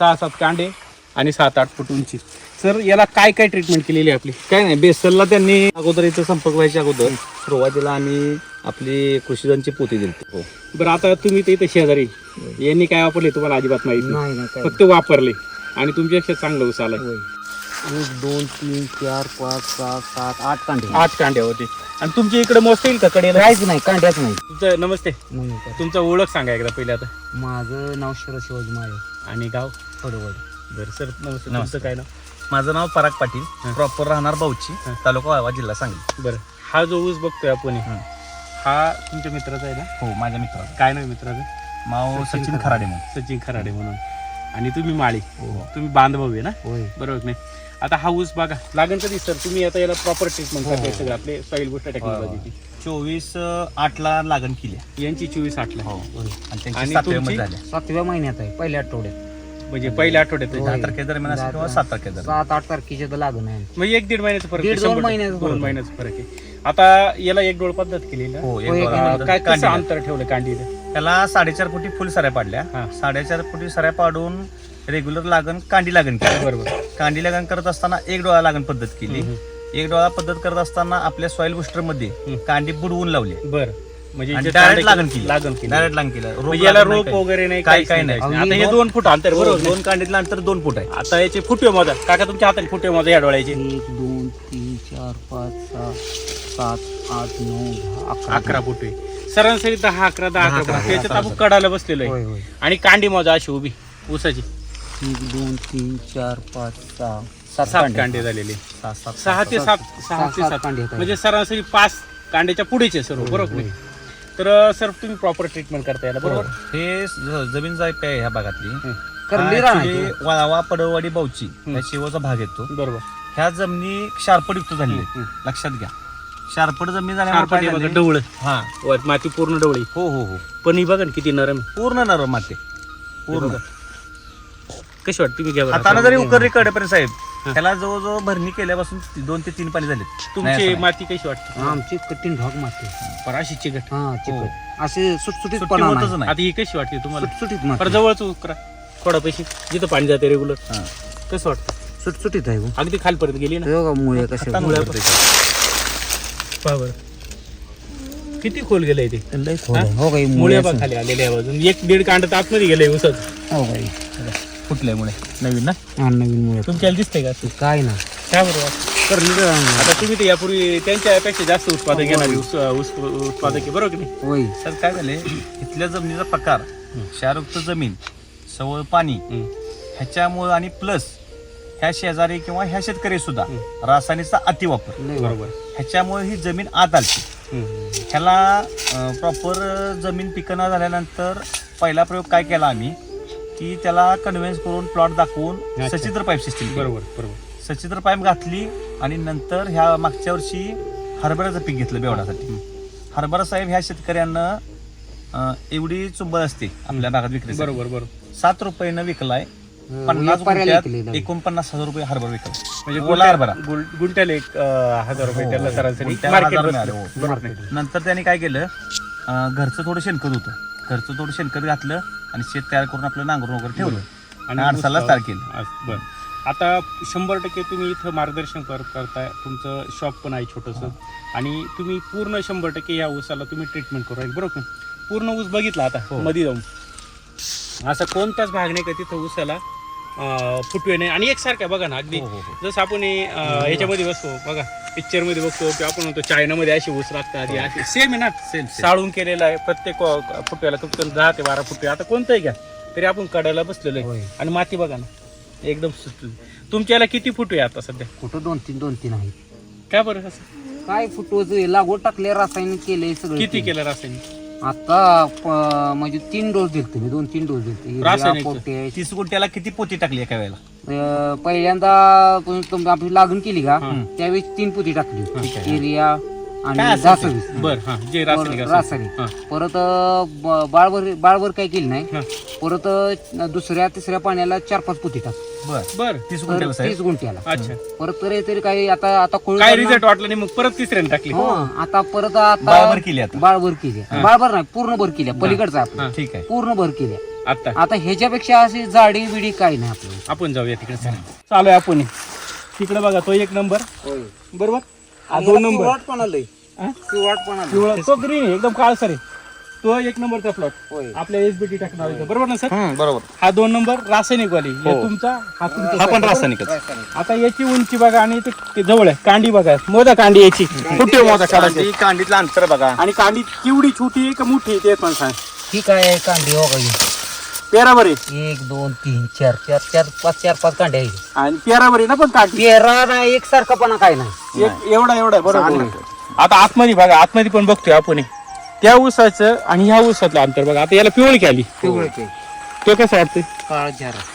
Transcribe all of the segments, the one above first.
सहा सात कांडे आणि सात आठ फूट उंची. सर याला काय काय ट्रीटमेंट केलेली आहे आपली? काय नाही बेसलला त्यांनी अगोदर इथं संपर्क व्हायच्या अगोदर सुरुवातीला आम्ही आपली कृषीदांची पोती दिली. हो. बरं आता तुम्ही ते इथे शेजारी यांनी काय वापरले तुम्हाला अजिबात माहिती नाही. फक्त वापरले. आणि तुमच्यापेक्षा चांगलं होय. एक दोन तीन चार पाच सहा सात आठ कांडे. आठ कांड्या होते. आणि तुमच्या इकडे मोजता येईल का कडेला? काहीच नाही कांड्याच नाही. तुमचं नमस्ते. नाही काय. तुमचं ओळख सांगा एकदा पहिले आता. माझं नाव शरद शिवाजी माळे आणि गाव? पडवड बरं सर नमस्ते. नमस्ते. तुमचं काय नाव? माझं नाव पराग. पाटील. प्रॉपर राहणार बाऊची. तालुका वाळवा जिल्हा सांगली. बरं हा जो ऊस बघतोय आपण हं. हा तुमच्या मित्राचा आहे ना? हो माझ्या मित्राचा. काय नाव आहे मित्राचं? माव सचिन. खराडे म्हणून. सचिन खराडे म्हणून. आणि तुम्ही माळी. हो. तुम्ही बांधभाऊ आहे ना? होय. बरोबर नाही? आता हा ऊस बघा. लागेल कधी सर? तुम्ही आता याला प्रॉपर ट्रीटमेंट हो. करताय सगळं आपले सॉईल गोष्ट टेक्नॉलॉजीची चोवीस आठ ला लागण केली यांची चोवीस आठला हो. आणि सातव्या तुमची? महिन्यात आहे. पहिल्या आठवड्यात. म्हणजे पहिल्या आठवड्यात. दहा तारखेदरम्यान असेल किंवा सात तारखेदरम्यान सात आठ तारखेच्या तर लागण आहे. म्हणजे एक दीड महिन्याचा फरक दोन महिन्याचा. दोन फरक आहे. महिन्याचा फरक आहे. आता याला एक डोळ पद्धत केली ना? काय कसं कांडीला. अंतर ठेवलं कांडी त्याला साडेचार फुटी फुल सऱ्या पाडल्या. हा. साडेचार फुटी सऱ्या पाडून रेग्युलर लागण कांडी लागण केली. बरोबर. कांडी लागण करत असताना एक डोळा लागण पद्धत केली. एक डोळा पद्धत करत असताना आपल्या सॉइल बुस्टरमध्ये. कांडी बुडवून लावली. बरं. म्हणजे डायरेक्ट लागण केली. लागण केली. डायरेक्ट लागण केलं. रोप याला रोप. वगैरे नाही काही- काहीच काही नाही. आता हे दोन- फूट अंतर हो, बरोबर. दोन कांडीतलं अंतर दोन फूट आहे. आता याचे फुटवे मोजा. काका तुमच्या हाताने फुटवे मोजा या डोळ्याचे. एक दोन तीन चार पाच सहा सात आठ नऊ अकरा फुटवे. सरासरी दहा अकरा दहा अकरा त्याच्यात अकरा, आपण कडाला बसलेलो होय आहे आणि कांडी मोजा अशी उभी ऊसाची एक दोन तीन चार पाच सहा सात सात कांडे. झालेले. सहा सात सहा ते सात सहा ते सात सात. कांडे आहेत. म्हणजे सरासरी पाच कांड्याच्या पुढेचे सर्व बरोबर. नाही तर सर तुम्ही प्रॉपर ट्रीटमेंट करता याला बरोबर? हे. ज- जमीन जाय आहे ह्या भागातली. हं. करली हा actually ती. वाळवा पडववाडी हं. या शेवचा भाग येतो बरोबर. ह्या जमिनी हं, आहेत. लक्षात घ्या. शारपड जमीन झाल्यामुळे शार्पट काय हे बघा, झालंय? डवळं हा. माती पूर्ण डवळी हो हो हो. पण ही बघा ना किती नरम. आहे. पूर्ण नरम माते. पूर्ण. कशी वाटते तुम्ही घ्या बरं. हाताने जरी उकरली कडेपर्यंत साहेब हं. त्याला जवळजवळ भरणी केल्यापासून ती- दोन ते तीन पाणी झाले तुमची माती कशी वाटते? आमची कठीण ढग माती. पराशी चिकट. हा चिकट. असे सुटसुटीत सुट्टी पणा होतच नाही. आता ही कशी वाटते तुम्हाला? सुटसुटीत पर माती जवळच उकरा. थोडा पैसे जिथं पाणी जाते रेग्युलर हा. कसं वाटतं? सुटसुटीत आहे हो. अगदी खालपर्यंत गेली ना? हे बघा मुळे कसे हातानं मुळ्या उकरते त्याच्यात. बरं किती खोल गेलंय ते? लय खोल आहे. हो? काही मुळे मुळे खाली आलेले आहे अजून. एक दीड कांड आतमध्ये गेलंय उसत हो काही फुटल्यामुळे नवीन ना? हा नवीन मुळे तुमच्याला दिसतंय का? काय ना. काय बरोबर तर आता तुम्ही ते यापूर्वी त्यांच्यापेक्षा जास्त उत्पादक घेणारे ऊस ऊस उत्पादक आहे बरोबर की नाही? होय. तर काय झाले इथल्या जमिनीचा प्रकार क्षारयुक्त जमीन सवळ पाणी. ह्याच्यामुळे आणि प्लस ह्या शेजारी किंवा ह्या शेतकरी सुद्धा. रासायनिकचा अतिवापर बरोबर. ह्याच्यामुळे ही जमीन आत आलती. हम्म. ह्याला प्रॉपर जमीन पिकणं झाल्यानंतर पहिला प्रयोग काय केला आम्ही? की त्याला कन्व्हेन्स करून प्लॉट दाखवून. सचित्र पाईप सिस्टीम बरोबर बरोबर. सचित्र पाईप घातली आणि नंतर ह्या मागच्या वर्षी हरभऱ्याचं पीक घेतलं बेवडासाठी हरभरा साहेब ह्या शेतकऱ्यांना एवढी चुंबळ असते आपल्या भागात विक्री बरोबर बरोबर. सात रुपयानं विकलाय. पन्नास गुंठ्यात. एकोणपन्नास हजार रुपये हरभरा विकला म्हणजे ओला हरभरा? गुल- गुंठ्याला एक अं, हजार रुपये हो, त्याला हो. सरासरी. गुंठ्याला मार्केट हजार बसलं. मिळाले, हो. नंतर त्याने काय केलं अं, घरचं थोडं शेणखत होतं. घरचं थोडं शेणखत घातलं आणि शेत तयार करून आपलं नांगरून वगैरे ठेवलं. आणि तयार केलं. असं, बरं. आता शंभर टक्के तुम्ही इथं मार्गदर्शन कर करताय. तुमचं शॉप पण आहे छोटंसं. आणि तुम्ही पूर्ण शंभर टक्के या ऊसाला तुम्ही ट्रीटमेंट करू राहील बरोबर का? पूर्ण ऊस बघितला आता हो. मध्ये जाऊन. असा कोणताच भाग नाही का तिथं ऊसाला फुटवे नाही. आणि एकसारखा बघा ना अगदी. हो, हो, हो. जसं आपण हे, अं, याच्यामध्ये बघतो बघा पिक्चरमध्ये बघतो की आपण म्हणतो चायनामध्ये अशी ऊस लागतात अशी. सेम आहे ना सेम साळून केलेला आहे प्रत्येक फुटव्याला तुमचं दहा ते बारा फुटवे. आता कोणतंही घ्या तरी आपण कडायला बसलेलो आहे. आणि माती बघा ना एकदम सुटली. तुमच्या याला किती फुटवे आता सध्या? कुठं दोन तीन दोन तीन आहेत. काय बरं कसं काय फुटवच लागवड टाकले रासायनिक केले सगळं किती केलं रासायनिक? आता प- म्हणजे तीन डोस दिलते मी दोन तीन डोस दिलते रासायनिक? पोटॅश तीस गुंठ्याला किती पोती टाकली एका वेळेला अं, पहिल्यांदा तुम- आपली लागण केली का. त्यावेळी तीन पुती टाकली. एरिया काय आणि असेल ते? जासवीस बर हा जे रासायनिक असेल. रासायनिक. हा. परत अं, ब- बाळभर बाळभर काय केली नाही. हा. परत अं, दुसऱ्या तिसऱ्या पाण्याला चार पाच पुती टाक. बर. बर तीस तर गुंठ्याला साहेब? तीस गुंठ्याला. अच्छा. परत तरी तरी काही आता आता कोळी काय रिझल्ट वाटला नाही मग परत तिसऱ्याने टाकली. हो आता परत आता बाळभर केली आता. बाळभर केली. बाळभर नाही पूर्ण भर केली पलीकडचा आपला. हा. ठीक आहे. पूर्ण भर केल्या आता. आता ह्याच्यापेक्षा अशी जाडी बिडी काही नाही आपल्याला. आपण जाऊया तिकडे चला. चालू आहे आपण. तिकडे बघा तो एक नंबर. बरोबर? हा दोन नंबर. पण आलंय हा? पण आलं पिवळा तो ग्रीन आहे एकदम काळसर आहे. तो एक नंबरचा प्लॉट आपल्या एसबीटी टेक्नॉलॉजी बरोबर ना सर? बरोबर. हा दोन नंबर रासायनिक वाली. हे हो. तुमचा हा तुमचा हा पण बरोबर? रासायनिकच आता याची उंची बघा आणि ते ते जवळ आहे. कांडी बघा. मोदा कांडी याची. कुठे मोदा काढायची? कांडी कांडीतलं अंतर बघा. आणि कांडी केवढी छोटी आहे का मोठी आहे ते पण सांग. ही काय आहे? कांडी हो काही आहे एक दोन तीन चार चार चार पाच चार पाच कांड्या आहे आणि आहे ना पण कांडी पेरा नाही एक सारखापणा काय नाही. एक एवढा एवढा आहे, बरोबर आता आतमध्ये बघा आतमध्ये पण बघतोय आपण त्या ऊसाचं आणि ह्या ऊसातलं अंतर बघा. आता याला पिवळी आली तो कसं वाटतंय? काळ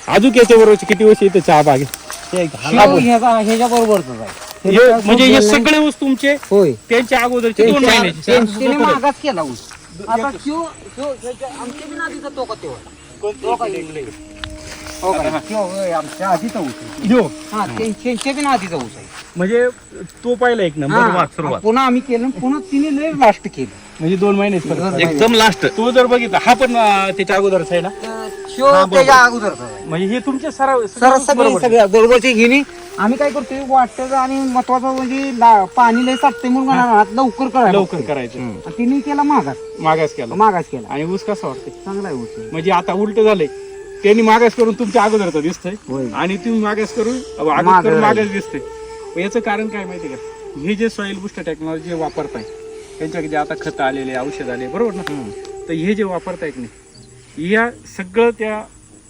अजून याच्या बरोबरचे किती वर्ष इथे चहा बाग आहे? ह्याच्या बरोबरच आहे. हे- म्हणजे हे सगळे ऊस तुमचे? होय. त्यांच्या अगोदरचे दोन महिन्याचे. मागास केला ऊस. आता त्यो त्यो ह्याच्या- आमच्या बी नादीचा तो का तेव्हा हो का? त्यो होय, आमच्या आधीचा ऊस आहे. ह्यो. हा त्यां- त्यांच्या बी नादीचा ऊस आहे. म्हणजे तो पहिला एक नंबर हा, सुरुवात. पुन्हा आम्ही केलं पुन्हा तिने लय लास्ट केलं. म्हणजे दोन महिने एकदम लास्ट तो जर बघितला हा पण अं, त्याच्या अगोदरचा आहे ना? तर त्यो त्याच्या अगोदरचा आहे. म्हणजे हे तुमचे सराव सर सगळे सगळ्या बरोबरची घेणे आम्ही काय करतोय वाटतं आणि महत्वाचं म्हणजे ला- पाणी लय साठते म्हणून लवकर करायला लवकर. करायचं. आणि तिने केला मागास. मागास केला. मागास केला. आणि ऊस कसा वाटते चांगला आहे ऊस. म्हणजे आता उलट झालंय. त्यांनी मागास करून तुमच्या अगोदरचा दिसतंय. आणि तुम्ही मागास करून मागं राहिले. मागास दिसतंय. मग याचं कारण काय माहिती का? हे जे सॉइल बुस्टर टेक्नॉलॉजी वापरताय त्यांच्या जे आता खतं आलेले औषध आले बरोबर ना? तर हे जे वापरतायत नाही या सगळं त्या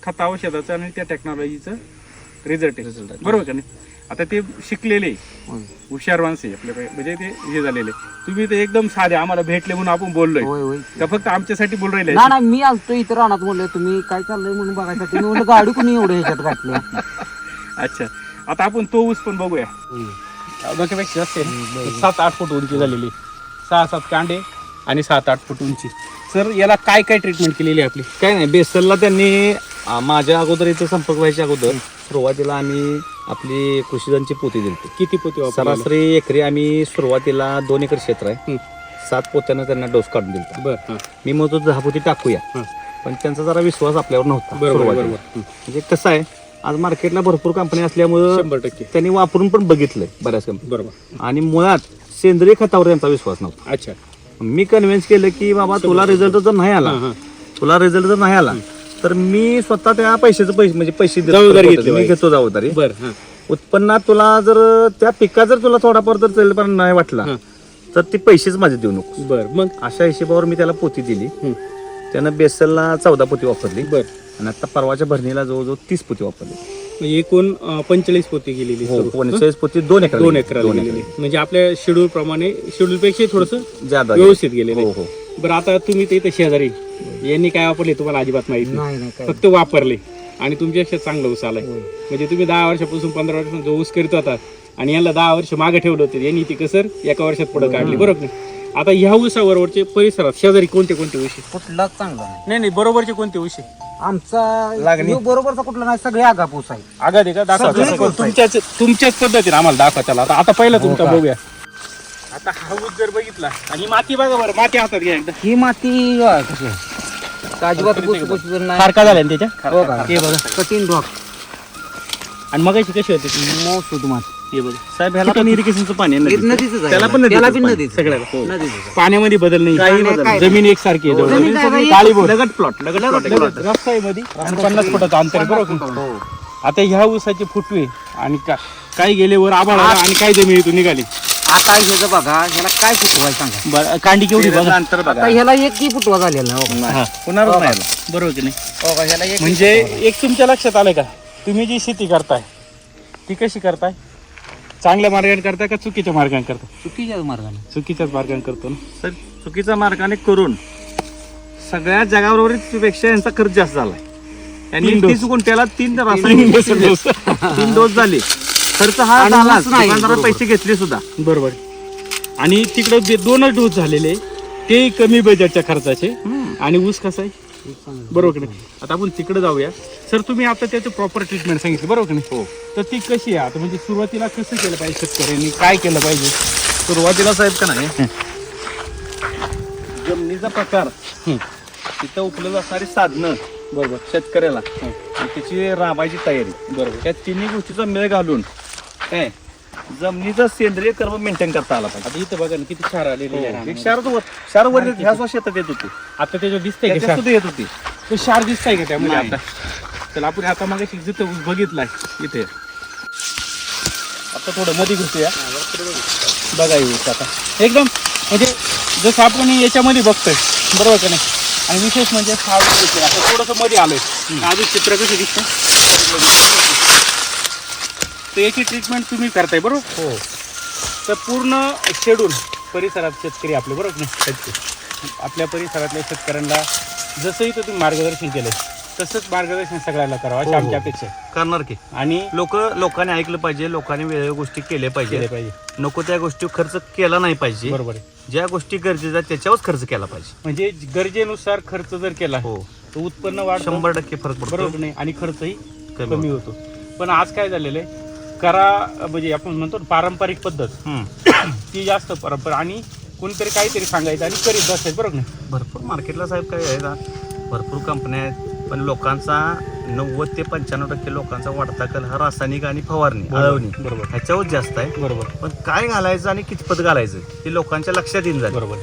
खत औषधाचं आणि त्या टेक्नॉलॉजीचं रिझल्ट आहे. बरोबर का नाही? आता ते शिकलेले होय. हुशार माणसे आपल्याकडे. म्हणजे ते हे झालेले तुम्ही ते एकदम साधे आम्हाला भेटले म्हणून आपण बोललोय. होय होय. का फक्त आमच्यासाठी बोल राहिले ना ना मी आलतो इथं रानात म्हणलं तुम्ही काय चाललंय म्हणून बघायसाठी? मी म्हणलं गाडी कोणी एवढं ह्याच्यात घातली? अच्छा. आता आपण तो ऊस पण बघूया. डोक्यापेक्षा जास्त आहे. सात आठ फूट उंची झालेली. सहा सात कांडे आणि सात आठ फूट उंची. सर याला काय काय ट्रीटमेंट केलेली आहे आपली? काय नाही बेसरला त्यांनी आ, माझ्या अगोदर इथं संपर्क व्हायच्या अगोदर सुरुवातीला आम्ही आपली कृषीजनची पोती दिली किती पोती? सरासरी एकरी आम्ही सुरुवातीला दोन एकर क्षेत्र आहे हं. सात पोत्यानं त्यांना डोस काढून दिला बर हां. मी म्हणतो दहा पोती टाकूया हं. पण त्यांचा जरा विश्वास आपल्यावर नव्हता बरोबर सुरुवातीला. बरोबर हं. म्हणजे कसं आहे आज मार्केटला भरपूर कंपनी असल्यामुळं शंभर टक्के त्यांनी वापरून पण बघितलंय बऱ्याच कंपनी बरोबर आणि मुळात सेंद्रिय खतावर त्यांचा विश्वास नव्हता अच्छा मी कन्व्हिन्स केलं की बाबा तुला रिझल्ट जर नाही आला हां, हां. तुला रिझल्ट जर नाही आला तर मी स्वतः त्या पैशाचं पैसे म्हणजे पैसे देतो. जबाबदारी घेतली मी पाहिजे. घेतो जबाबदारी बर हां. उत्पन्नात तुला जर त्या पिकात जर तुला थोडाफार जर तेल पण नाही वाटला हं. तर ते पैसेच माझे देऊ नको बर मग अशा हिशोबावर मी त्याला पोती दिली हं. त्यानं बेसलला चौदा पोती वापरली बर आणि आता परवाच्या भरणीला जवळजवळ तीस पोती वापरली म्हणजे एकूण पंचेचाळीस पोती गेलेली हो सर्व. पंचेचाळीस पोती दोन एकर दोन एकर गेलेली. म्हणजे आपल्या शेड्यूल प्रमाणे शेड्यूल पेक्षा थोडस व्यवस्थित गेलेले. हो हो. बरं आता तुम्ही ते इथे शेजारी यांनी काय वापरले तुम्हाला अजिबात माहिती नाही. नाही नाही काय फक्त वापरले. आणि तुमच्यापेक्षा चांगला ऊस आलाय. होय. म्हणजे तुम्ही दहा वर्षापासून पंधरा वर्षापासून जो ऊस करत होता आणि यांना दहा वर्ष मागे ठेवलं होतं यांनी ती कसर एका वर्षात पुढे काढली बरोबर? ना? आता ह्या ऊसाबरोबरचे परिसरात शेजारी कोणते कोणते ऊस आहे? कुठलाच चांगला नाही. नाही नाही बरोबरचे कोणते ऊस आहे? आमचा लागणी. बरोबरचा कुठला नाही सगळे आगापूस आहे आगा दे का दाखवा सगळे दाखवा. ऊस आहे. तुमच्याच तुमच्याच पद्धतीने आम्हाला दाखवा त्याला आता आता पहिला तुमचा का? बघूया आता हा ऊस जर बघितला आणि माती बघा बरं माती हातात घ्या एकदा ही माती अं, कशी आहे अजिबात भुसभुशीत नाही सारखा झाला ना त्याच्या हो का? हे बघा कठीण ड्रॉप आणि मग कशी होती ती? मौसूद माती हे बघा साहेब ह्याला पण इरिगेशनचं पाणी आहे नदीचं. आहे. त्याला पण त्याला पाणी. नदीचं. सगळ्याला हो. आहे. पाण्यामध्ये बदल नाही काही बदल नाही. जमीन एकसारखी आहे जवळ. काय? काळी. लगट प्लॉट लगट प्लॉट लगत रस्ता आहे मध्ये आणि पन्नास फुटाचं अंतर आहे बरोबर का? आता ह्या ऊसाचे फुटवे आणि का- काही गेले वर आभाळ आला आणि काही जमिनीतून निघाले आता ह्याचं बघा ह्याला काय फुटवाय सांगा बरं कांडी केवढी बघा अंतर आता बघा ह्याला एक की फुटवा झालेला नाही, हो का? हा, होणारच नाही याला. बरोबर की नाही हो का? ह्याला एक म्हणजे एक तुमच्या लक्षात आलं का तुम्ही जी शेती करताय ती कशी करताय चांगल्या मार्गाने करताय का चुकीच्या मार्गाने करताय चुकीच्या मार्गाने. चुकीच्याच मार्गाने करतो ना? तर चुकीच्या मार्गाने करून सगळ्या जगाबरोबरपेक्षा यांचा खर्च जास्त झालाय. यांनी तीन डोस. तीस गुंठ्याला तीन रासायनिक तीन डोस झाले. खर्च हा आणि झाला. नाही. पैसे घेतले सुद्धा. बरोबर. आणि तिकडे जे दोनच डोस झालेले. ते कमी बजेटच्या खर्चाचे. आणि ऊस कसा आहे? बरोबर की नाही? आता आपण तिकडे जाऊया. सर तुम्ही आता त्याचं प्रॉपर ट्रीटमेंट सांगितलं बरोबर की नाही? हो. तर ती कशी आहे? आता म्हणजे सुरुवातीला कसं केलं पाहिजे शेतकऱ्यांनी? काय केलं पाहिजे? सुरुवातीला साहेब का नाही? जमिनीचा प्रकार. तिथं उपलब्ध असणारी साधनं बरोबर. शेतकऱ्याला. आणि त्याची राबायची तयारी. बरोबर. या तिन्ही गोष्टीचा मेळ घालून काय? जमिनीचा सेंद्रिय कर्म मेंटेन करता आला पाहिजे. आता इथं बघा ना किती क्षार आलेली आहे. एक रानामध्ये. वर क्षार वर ह्या सुद्धा शेतात येत होती. आता त्याच्यावर दिसतंय का त्याच्यात क्षार? सुद्धा येत होती. तो क्षार दिसतंय का त्यामध्ये? नाही. आता चला आपण आता मग जिथं ऊस बघितलाय इथे. आता थोडं मध्ये घुसूया. बघा हे ऊस आता. एकदम म्हणजे जसं आपण याच्यामध्ये बघतोय बरोबर का नाही? आणि विशेष म्हणजे आता थोडंसं मध्ये आलोय. अजून चित्र कसं दिसतं? तर याची ट्रीटमेंट तुम्ही करताय बरोबर? हो. तर पूर्ण शेड्यूल परिसरात शेतकरी आपले बरोबर ना शेतकरी आपल्या परिसरातल्या शेतकऱ्यांना जसंही तर तुम्ही मार्गदर्शन केलं तसंच मार्गदर्शन सगळ्यांना करावं अशी हो, हो. आमची अपेक्षा आहे. करणार की. आणि लोक लोकांनी ऐकलं पाहिजे लोकांनी वेगवेगळ्या गोष्टी केल्या केले पाहिजे पाहिजे. नको त्या गोष्टी खर्च केला नाही पाहिजे. बरोबर आहे. ज्या गोष्टी गरजेच्या आहेत त्याच्यावरच खर्च केला पाहिजे. म्हणजे गरजेनुसार खर्च जर केला हो. तर उत्पन्न वाढतं. शंभर टक्के फरक पडतो. बरोबर नाही? आणि खर्चही कमी कमी होतो. पण आज काय झालेलं आहे? करा म्हणजे आपण म्हणतो ना, पारंपरिक पद्धत. ती जास्त परंपरा आणि कोणतरी काहीतरी सांगायचं आणि करीत बसायचं बरोबर नाही? भरपूर मार्केटला साहेब काय आहे ना भरपूर कंपन्या आहेत पण लोकांचा नव्वद ते पंच्याण्णव टक्के लोकांचा वाढता कल हा रासायनिक आणि फवारणी अळवणी बरोबर. ह्याच्यावर जास्त आहे. बरोबर. पण काय घालायचं आणि कितपत घालायचं हे लोकांच्या लक्षात येईल झालं बरोबर.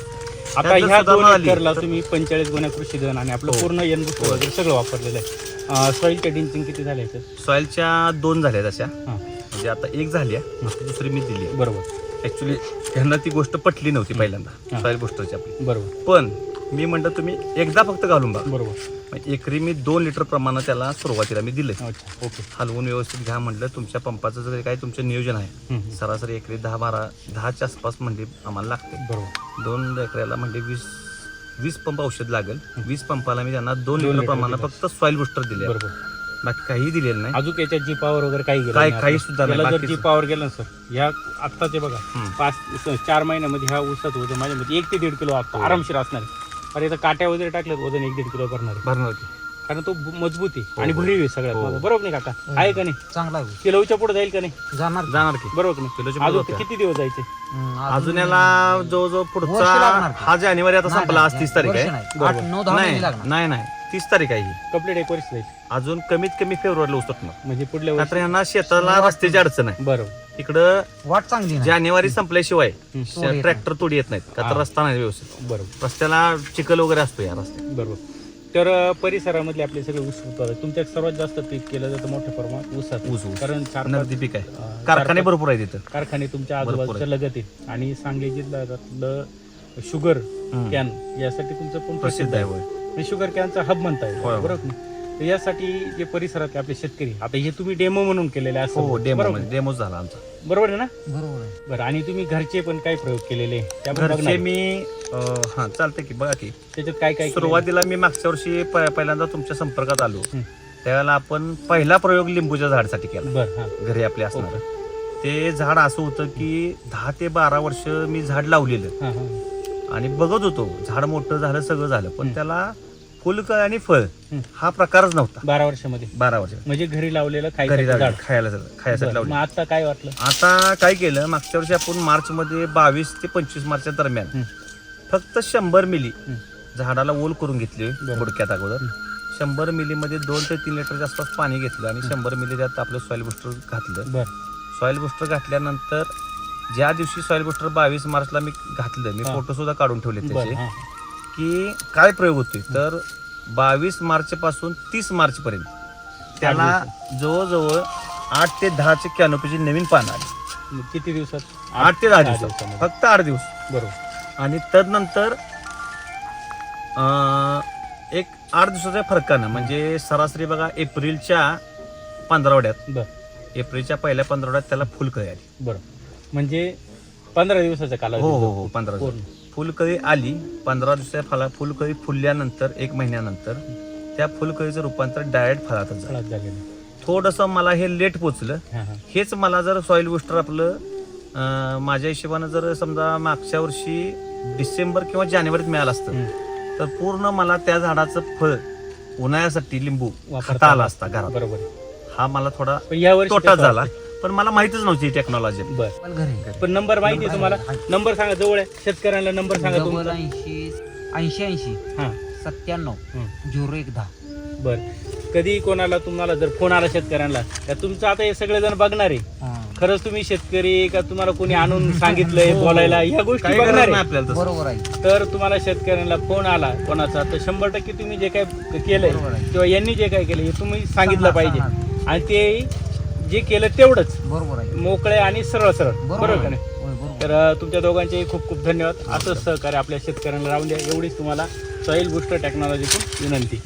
आता ह्या दोन एकरला तुम्ही पंचेचाळीस गुन्हा कृषी धन आणि आपलं हो. पूर्ण एनबुस्ट वगैरे सगळं वापरलेलं आहे. सॉईल टेडिंग किती झालं सॉईलच्या दोन झाल्या तशा हां. म्हणजे आता एक झाली आहे दुसरी मी दिली आहे. बरोबर. ऍक्च्युली त्यांना ती गोष्ट पटली नव्हती पहिल्यांदा. सॉईल बुस्टरची आपली. बरोबर. पण मी म्हणतो तुम्ही एकदा फक्त घालून बघा. बरोबर. एकरी मी दोन लिटर प्रमाणात त्याला सुरुवातीला मी दिले ओके. हलवून व्यवस्थित घ्या म्हटलं तुमच्या पंपाचं जर काही तुमचं नियोजन आहे. सरासरी एकरी दहा बारा दहाच्या आसपास म्हणजे आम्हाला लागते बरोबर. दोन एकऱ्याला म्हणजे वीस वीस पंप औषध लागेल. वीस पंपाला मी त्यांना दोन लिटर प्रमाणात. फक्त सॉईल बुस्टर दिले बरोबर. बाकी काही दिलेलं नाही अजून याच्यात जी पॉवर वगैरे काही गेलं काय- नाही काही. सुद्धा नाही, याला जर बाकीचं. जी पॉवर गेलं ना सर ह्या आत्ताचे बघा हम्म. पाच स- चार महिन्यामध्ये ह्या ऊसात वजन माझ्यामध्ये एक ते दीड किलो असतं हो. आरामशीर असणार आहे. अरे इथं काट्या वगैरे टाकल्यात वजन एक दीड किलो करणार आहे. भरणार की कारण तो ब- मजबूत आहे आणि हो. भरीव आहे सगळ्यात हो. माझा. बरोबर नाही काका आहे का नाही चांगला आहे किलोच्या पुढे जाईल का नाही जाणार जाणार की बरोबर का नाही किलोच्या अजून पुढं ते किती दिवस जायचे हम्म, अजून याला जवळजवळ वर्ष पुढचा की? हा जानेवारी आता नाही, संपला आज नाही, तीस तारीख वर्ष आहे नाही. बरोबर. आठ, नऊ दहा नाही महिने लागणार नाही नाही तीस तारीख आहे ही. कपलेट एक वर्ष जाईल अजून कमीत कमी फेब्रुवारीला उचलणार म्हणजे पुढल्या मात्र वर्षी यांना शेताला रस्त्याची अडचण आहे. बरोबर. इकडं वाट चांगली नाही. जानेवारी संपल्याशिवाय तोड येत ट्रॅक्टर तोडी येत नाहीत. का तर हा. रस्ता नाही व्यवस्थित. बरोबर. रस्त्याला चिखल वगैरे असतो या रस्त्यात. बरोबर. तर अं, परिसरामधले आपले सगळे ऊस उत्पादक तुमच्यात सर्वात जास्त पीक केलं जातं मोठ्या प्रमाणात ऊसात ऊस ऊस. कारण चार नगदी पीक आहे. अं, कारखाने चार भरपूर आहेत तिथं कारखाने तुमच्या भरपूर आजूबाजूच्या लगत आहे आणि सांगली जिल्ह्यातलं शुगर कॅन यासाठी तुमचं पण प्रसिद्ध आहे. होय. आणि शुगर कॅनचा हब म्हणता येईल. होय, होय. बरोबर ना? तर यासाठी जे परिसरातले आपले शेतकरी. आता हे तुम्ही डेमो म्हणून केलेले हो असं डेमो डेमोच झाला आमचा. बरोबर आहे ना? बरोबर आहे. बरं आणि तुम्ही घरचे पण काय प्रयोग केलेले? त्याबद्दल घरचे बघणार. मी अं, हा चालतंय की बघा की. त्याच्यात काय काय केलेलं? सुरुवातीला मी मागच्या वर्षी प- पहिल्यांदा तुमच्या संपर्कात आलो. हं. त्यावेळेला आपण पहिला प्रयोग लिंबूच्या झाडासाठी केला. बरं हा. घरी आपल्या असणार. ते झाड असं होतं की दहा ते बारा वर्ष मी झाड लावलेलं. हा हा. आणि बघत होतो. झाड मोठं झालं सगळं झालं. पण. त्याला फुलकळ आणि फळ हं. प्रकारच नव्हता. बारा वर्षामध्ये. बारा वर्ष. म्हणजे घरी लावलेलं घरी खायचं लावलं झाड. खायला खायसाठी लावले आता काय वाटलं? आता काय केलं मागच्या वर्षी आपण मार्च मध्ये बावीस ते पंचवीस मार्चच्या दरम्यान. फक्त शंभर मिली. झाडाला ओल करून घेतली बरं. गुडक्यात अगोदर. शंभर मिलीमध्ये दोन ते तीन लिटरच्या आसपास पाणी घेतलं आणि शंभर मिली त्यात आपलं सॉईल बुस्टर घातलं. बर. सॉईल बुस्टर घातल्यानंतर ज्या दिवशी सॉईल बुस्टर बावीस मार्चला मी घातलं मी. फोटो सुद्धा काढून ठेवले त्याचे. की काय प्रयोग होतोय? तर बावीस मार्च पासून तीस मार्च पर्यंत त्याला जवळजवळ आठ ते दहाचे कॅनोपीची नवीन पानं आली. किती दिवसात? आठ ते दहा दिवसात. फक्त आठ दिवस. बरोबर. आणि तदनंतर एक आठ दिवसाच्या फरकानं म्हणजे सरासरी बघा एप्रिलच्या पंधरावड्यात. बर. एप्रिलच्या पहिल्या पंधरावड्यात त्याला फुलकळी आली. बरं. म्हणजे पंधरा दिवसाचा कालावधी हो हो हो पंधरा दिवस. पूर्ण. फुलकळी आली पंधरा दिवसाच्या फला फुलकळी फुलल्यानंतर एक महिन्यानंतर त्या फुलकळीचं रूपांतर डायरेक्ट फळातच झालं. फळात झालेलं. थोडंसं मला हे लेट पोचलं. हा हा. हेच मला जर सॉईल बुस्टर आपलं अं, माझ्या हिशोबानं जर समजा मागच्या वर्षी डिसेंबर किंवा जानेवारीत मिळालं असतं. तर पूर्ण मला त्या झाडाचं फळ उन्हाळ्यासाठी लिंबू वापरता खाता आला. असता घरात. बरोबर. आहे. हा मला थोडा पण या वर्षी तोटा झाला? पण मला माहितीच नव्हती टेक्नॉलॉजी बर. पण घरी पण नंबर माहिती आहे तुम्हाला? नंबर सांगा जवळ आहे. शेतकऱ्यांना नंबर सांगा डबल तुमचा. ऐंशी ऐंशी ऐंशी. हा. सत्त्याण्णव. हं. झिरो एक दहा. बर. कधी कोणाला तुम्हाला जर फोन आला शेतकऱ्यांना तर तुमचं आता हे सगळे जण बघणार आहे. हा. खरंच तुम्ही शेतकरी का तुम्हाला कोणी आणून सांगितलंय बोलायला ह्या गोष्टी बघणार नाही आहे. बरोबर आहे. तर तुम्हाला शेतकऱ्यांना फोन आला कोणाचा तर शंभर टक्के तुम्ही जे काय केलंय बरोबर आहे. किंवा यांनी जे काय केलं हे तुम्ही सांगितलं सांगणार, पाहिजे. आणि ते जे केलं तेवढंच. बरोबर आहे. मोकळे आणि सरळ सरळ. बरोबर का. नाही? होय, बरोबर. तर तुमच्या दोघांचेही खूप खूप धन्यवाद. असंच सहकार्य आपल्या शेतकऱ्यांना राहून द्या. एवढीच तुम्हाला सॉईल बुस्टर टेक्नॉलॉजीतून विनंती.